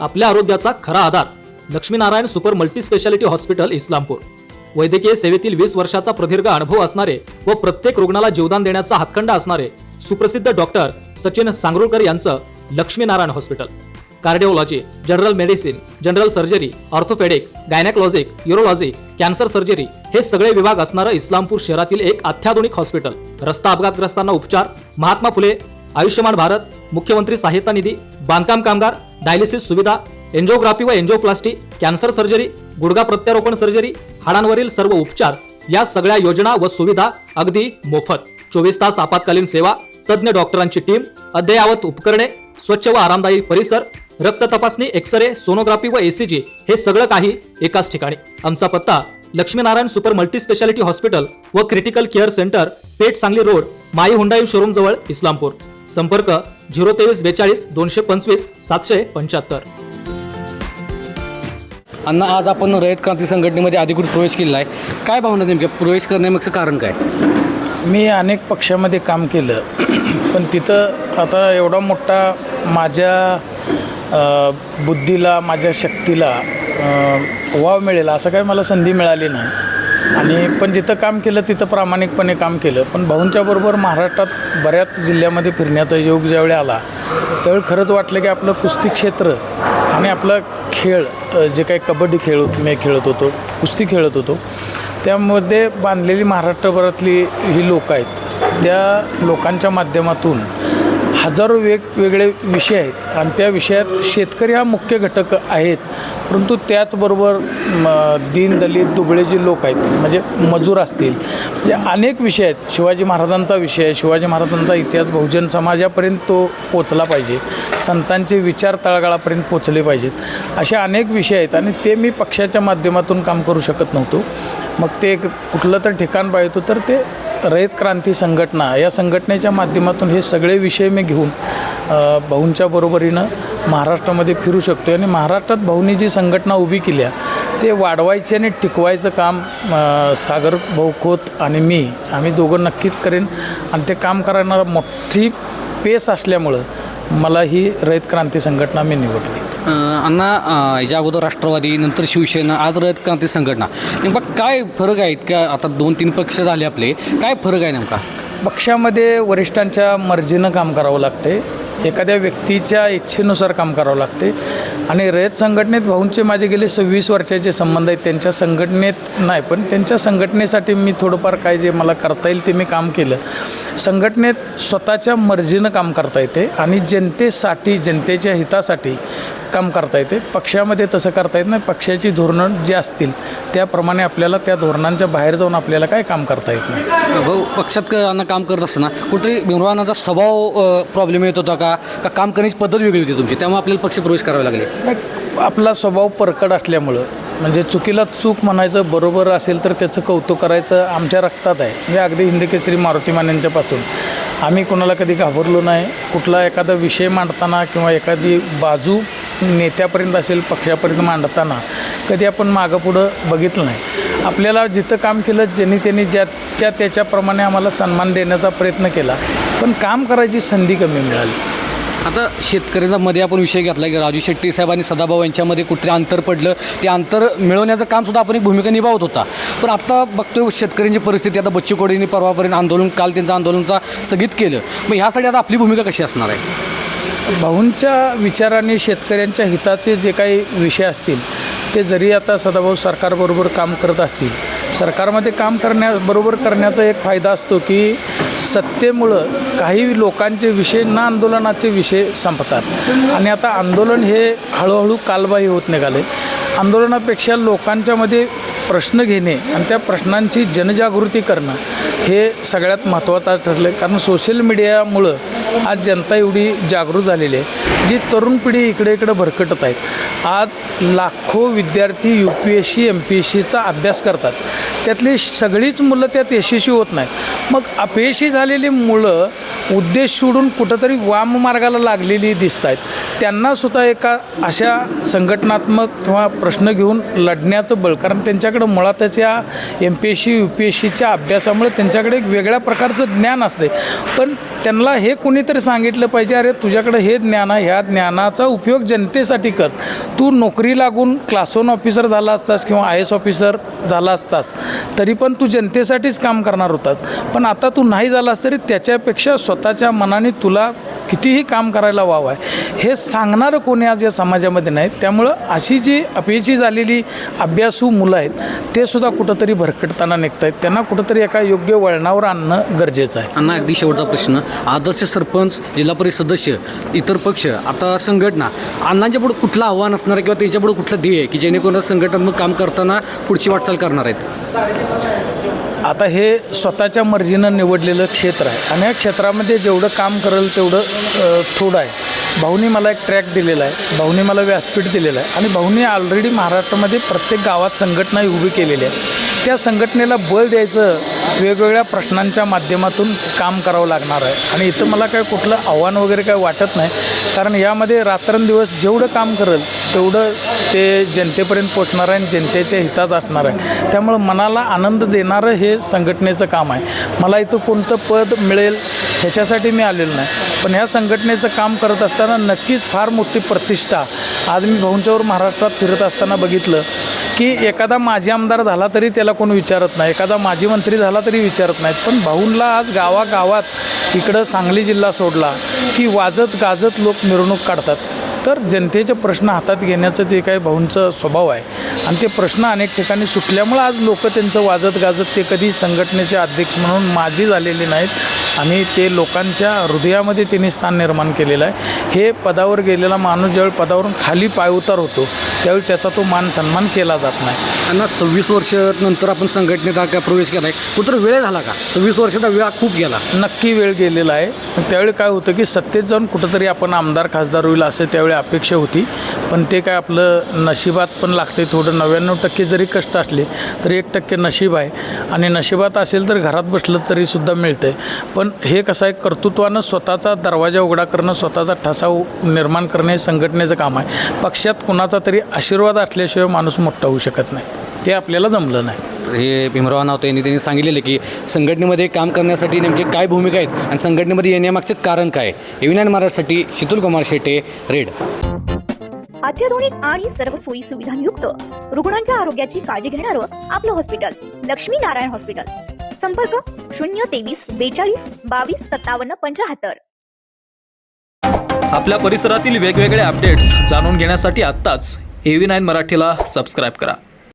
आपल्या आरोग्याचा खरा आधार. Laxminarayan super multispeciality hospital Islampur. वैद्यकीय सेवेतील वीस वर्षाचा प्रदीर्घ अनुभव असणारे व प्रत्येक रुग्णाला जीवदान देण्याचा हातखंडा असणारे सुप्रसिद्ध डॉक्टर सचिन सांगरुळकर यांचं Laxminarayan hospital. Cardiology general medicine general surgery orthopaedic gynaecologic urology cancer surgery हे सगळे विभाग असणारं इस्लामपूर शहरातील एक अत्याधुनिक हॉस्पिटल. रस्ता अपघातग्रस्तांना उपचार महात्मा फुले आयुष्यमान भारत मुख्यमंत्री सहायता निधी बांधकाम कामगार डायलिसिस सुविधा एन्जिओग्राफी व एन्जिओप्लास्टी कॅन्सर सर्जरी गुडघा प्रत्यारोपण सर्जरी हाडांवरील सर्व उपचार या सगळ्या योजना व सुविधा अगदी मोफत. चोवीस तास आपत्कालीन सेवा तज्ज्ञ डॉक्टरांची टीम अद्ययावत उपकरणे स्वच्छ व आरामदायी परिसर रक्त तपासणी एक्सरे सोनोग्राफी व एसीजी हे सगळं काही एकाच ठिकाणी. आमचा पत्ता Laxminarayan super multi speciality hospital व critical care centre Peth Sangli road माई हुंडाई शोरूम जवळ इस्लामपूर. संपर्क झिरो तेवीस बेचाळीस दोनशे पंचवीस सातशे पंच्याहत्तर. अण्णा आज आपण रयत क्रांती संघटनेमध्ये अधिकृत प्रवेश केलेला आहे. काय भावना नेमक्या? प्रवेश करण्यामागचं कारण काय? मी अनेक पक्षामध्ये काम केलं पण तिथं आता एवढा मोठा माझ्या बुद्धीला माझ्या शक्तीला वाव मिळेल असं काही मला संधी मिळाली नाही. आणि पण जिथं काम केलं तिथं प्रामाणिकपणे काम केलं. पण भाऊंच्या बरोबर महाराष्ट्रात बऱ्याच जिल्ह्यामध्ये फिरण्याचा योग ज्यावेळी आला त्यावेळी खरंच वाटलं की आपलं कुस्ती क्षेत्र आणि आपला खेळ जे काही कबड्डी खेळ मी खेळत होतो कुस्ती खेळत होतो त्यामध्ये बांधलेली महाराष्ट्रभरातली ही लोक आहेत. त्या लोकांच्या माध्यमातून हजारो वेगवेगळे विषय आहेत आणि त्या विषयात शेतकरी हा मुख्य घटक आहेत. परंतु त्याचबरोबर दीन दलित दुबळे जे लोक आहेत म्हणजे मजूर असतील म्हणजे अनेक विषय आहेत. शिवाजी महाराजांचा विषय आहे शिवाजी महाराजांचा इतिहास बहुजन समाजापर्यंत तो पोचला पाहिजे. संतांचे विचार तळागाळापर्यंत पोचले पाहिजेत. असे अनेक विषय आहेत आणि ते मी पक्षाच्या माध्यमातून काम करू शकत नव्हतो. मग ते एक कुठलं तर ठिकाण पाहिजे तर ते रयत क्रांती संघटना या संघटनेच्या माध्यमातून हे सगळे विषय मी घेऊन भाऊंच्या बरोबरीनं महाराष्ट्रामध्ये फिरू शकतो आणि महाराष्ट्रात भाऊंनी जी संघटना उभी केल्या ते वाढवायचे आणि टिकवायचं काम सागर भाऊ खोत आणि मी आम्ही दोघं नक्कीच करेन. आणि ते काम करणारा मोठी पेस असल्यामुळं मला ही रयत क्रांती संघटना मी निवडली. अण्णा याच्या अगोदर राष्ट्रवादी नंतर शिवसेना आज रयत क्रांती संघटना. नेमका काय फरक आहेत का आता दोन तीन पक्ष झाले आपले काय फरक आहे नेमका? पक्षामध्ये वरिष्ठांच्या मर्जीनं काम करावं लागते. एखाद्या व्यक्तीच्या इच्छेनुसार काम करावं लागते. आणि रयत संघटनेत भाऊंचे माझे गेले सव्वीस वर्षाचे संबंध आहेत. त्यांच्या संघटनेत नाही पण त्यांच्या संघटनेसाठी मी थोडंफार काय जे मला करता येईल ते मी काम केलं. संघटनेत स्वतःच्या मर्जीनं काम करता येते आणि जनतेसाठी जनतेच्या हितासाठी काम करता येते. पक्षामध्ये तसं करता येत नाही. पक्षाची धोरणं जी असतील त्याप्रमाणे आपल्याला त्या धोरणांच्या बाहेर जाऊन आपल्याला काय काम करता येत नाही. भाऊ पक्षात काम करत असताना कुठेतरी भीमरावांचा स्वभाव प्रॉब्लेम येत होता का? का काम करण्याची पद्धत वेगळी होती तुमची? त्यामुळे आपल्याला पक्ष प्रवेश करावे लागले. आपला स्वभाव परकड असल्यामुळं म्हणजे चुकीला चूक म्हणायचं बरोबर असेल तर त्याचं कौतुक करायचं आमच्या रक्तात आहे. म्हणजे अगदी हिंदकेसरी मारुती मान्यांच्यापासून आम्ही कोणाला कधी घाबरलो नाही. कुठला एखादा विषय मांडताना किंवा एखादी बाजू नेत्यापर्यंत असेल पक्षापर्यंत मांडताना कधी आपण मागं पुढं बघितलं नाही. आपल्याला जिथं काम केलं ज्यांनी त्यांनी ज्याच्या त्याच्याप्रमाणे आम्हाला सन्मान देण्याचा प्रयत्न केला. पण काम करायची संधी कमी मिळाली. आता शेतकऱ्याचा मध्ये आपण विषय घेतला की राजू शेट्टी साहेब आणि सदाभाऊ यांच्यामध्ये कुठे अंतर पडलं ते अंतर मिळवण्याचं काम सुद्धा आपण एक भूमिका निभावत होता. पण आता बघतोय शेतकऱ्यांची परिस्थिती आता बच्चू कोडींनी परवापर्यंत आंदोलन काल त्यांचं आंदोलनचा स्थगित केलं. मग ह्यासाठी आता आपली भूमिका कशी असणार आहे? भाऊंच्या विचाराने शेतकऱ्यांच्या हिताचे जे काही विषय असतील ते जरी आता सदाभाऊ सरकारबरोबर काम करत असतील सरकारमध्ये काम करण्याबरोबर करण्याचा एक फायदा असतो की सत्तेमुळं काही लोकांचे विषय ना आंदोलनाचे विषय संपतात. आणि आता आंदोलन हे हळूहळू कालबाही होत निघाले. आंदोलनापेक्षा लोकांच्यामध्ये प्रश्न घेणे आणि त्या प्रश्नांची जनजागृती करणं हे सगळ्यात महत्त्वाचं ठरलं आहे कारण सोशल मीडियामुळं आज जनता एवढी जागृत झालेली आहे. जी तरुण पिढी इकडे इकडे भरकटत आहेत. आज लाखो विद्यार्थी U P S C M P S सीचा अभ्यास करतात. त्यातली सगळीच मुलं त्यात यशस्वी होत नाहीत. मग अपयशी झालेली मुलं उद्देश सोडून कुठंतरी वाम मार्गाला लागलेली दिसत आहेत त्यांनासुद्धा एका अशा संघटनात्मक किंवा प्रश्न घेऊन लढण्याचं बळ कारण त्यांच्याकडं मुळातच या M P S C U P S सीच्या अभ्यासामुळे त्यांच्याकडे एक वेगळ्या प्रकारचं ज्ञान असते पण त्यांना हे कोणी तरी सांगितलं पाहिजे अरे तुझ्याकडे हे ज्ञान आहे ह्या ज्ञानाचा उपयोग जनतेसाठी कर. तू नोकरी लागून क्लास वन ऑफिसर झाला असतास किंवा आय एस ऑफिसर झाला असतास तरी पण तू जनतेसाठीच काम करणार होतास. पण आता तू नाही झालास तरी त्याच्यापेक्षा स्वतःच्या मनाने तुला कितीही काम करायला वाव आहे. हे सांगणारं कोणी आज या समाजामध्ये नाहीत त्यामुळं अशी जी अपयशी झालेली अभ्यासू मुलं आहेत ते सुद्धा कुठंतरी भरकटताना निघत आहेत त्यांना कुठंतरी एका योग्य वळणावर आणणं गरजेचं आहे. अण्णा अगदी शेवटचा प्रश्न. आदर्श सरपंच जिल्हा परिषद सदस्य इतर पक्ष आता संघटना अण्णांच्या पुढे कुठलं आव्हान असणार आहे किंवा त्यांच्यापुढे कुठलं ध्येय आहे की जेणेकरून संघटनात्मक काम करताना पुढची वाटचाल करणार आहेत? आता हे स्वतःच्या मर्जीनं निवडलेलं क्षेत्र आहे. आणि या क्षेत्रामध्ये जेवढं काम करेल तेवढं थोडं आहे. भाऊनी मला एक ट्रॅक दिलेला आहे. भाऊनी मला व्यासपीठ दिलेलं आहे. आणि भाऊनी ऑलरेडी महाराष्ट्रामध्ये प्रत्येक गावात संघटना उभी केलेली आहे. त्या संघटनेला बळ द्यायचं वेगवेगळ्या प्रश्नांच्या माध्यमातून काम करावं लागणार आहे. आणि इथं मला काय कुठलं आव्हान वगैरे काय वाटत नाही. कारण यामध्ये रात्रंदिवस जेवढं काम करेल तेवढं ते जनतेपर्यंत पोचणार आहे आणि जनतेच्या हितात असणार आहे. त्यामुळं मनाला आनंद देणारं हे संघटनेचं काम आहे. मला इथं कोणतं पद मिळेल ह्याच्यासाठी मी आलेलो नाही. पण ह्या संघटनेचं काम करत असताना नक्कीच फार मोठी प्रतिष्ठा आज मी भाऊंच्यावर महाराष्ट्रात फिरत असताना बघितलं की एखादा माजी आमदार झाला तरी त्याला कोण विचारत नाही. एखादा माजी मंत्री झाला तरी विचारत नाहीत. पण भाऊंला आज गावागावात इकडं सांगली जिल्हा सोडला की वाजत गाजत लोक मिरवणूक काढतात. तर जनतेचे प्रश्न हातात घेण्याचं ते काही भाऊंचं स्वभाव आहे आणि ते प्रश्न अनेक ठिकाणी सुटल्यामुळं आज लोक त्यांचं वाजत गाजत ते कधी संघटनेचे अध्यक्ष म्हणून माझी झालेले नाहीत. आणि ते लोकांच्या हृदयामध्ये त्यांनी स्थान निर्माण केलेलं आहे. हे पदावर गेलेला माणूस ज्यावेळी पदावरून खाली पायउतार होतो त्यावेळी त्याचा तो मान सन्मान केला जात नाही. अण्णा सव्वीस वर्ष नंतर आपण संघटनेत हा काय प्रवेश केला आहे कुठं वेळ झाला का? सव्वीस वर्षाचा वेळ खूप गेला. नक्की वेळ गेलेला आहे. त्यावेळी काय होतं की सत्तेत जाऊन कुठंतरी आपण आमदार खासदार होईल असं त्यावेळी अपेक्षा होती. पण ते काय आपलं नशिबात पण लागते थोडं. नव्याण्णव टक्के जरी कष्ट असले तरी एक टक्के नशीब आहे. आणि नशिबात असेल तर घरात बसलं तरीसुद्धा मिळतं आहे पण हे कसं आहे कर्तृत्वानं स्वतःचा दरवाजा उघडा करणं स्वतःचा ठसा उ- निर्माण करणे हे संघटनेचं काम आहे. पक्षात कुणाचा तरी आशीर्वाद असल्याशिवाय माणूस मोठा होऊ शकत नाही. ते आपल्याला जमलं नाही. हे भीमराव नावते यांनी त्यांनी सांगितलेलं की संघटनेमध्ये काम करण्यासाठी नेमके काय भूमिका आहेत आणि संघटनेमध्ये येण्यामागचं कारण काय हे विज्ञान महाराजसाठी शितुल कुमार शेटे रेड. अत्याधुनिक आणि सर्व सोयी सुविधांयुक्त रुग्णांच्या आरोग्याची काळजी घेणारं आपलं हॉस्पिटल लक्ष्मी नारायण हॉस्पिटल संपर्क शून्य तेवीस बेचाळीस बावीस सत्तावन्न पंचाहत्तर आपल्या परिसरातील वेगवेगळे अपडेट्स जाणून घेण्यासाठी आत्ताच एव्ही नाईन मराठीला सबस्क्राईब करा.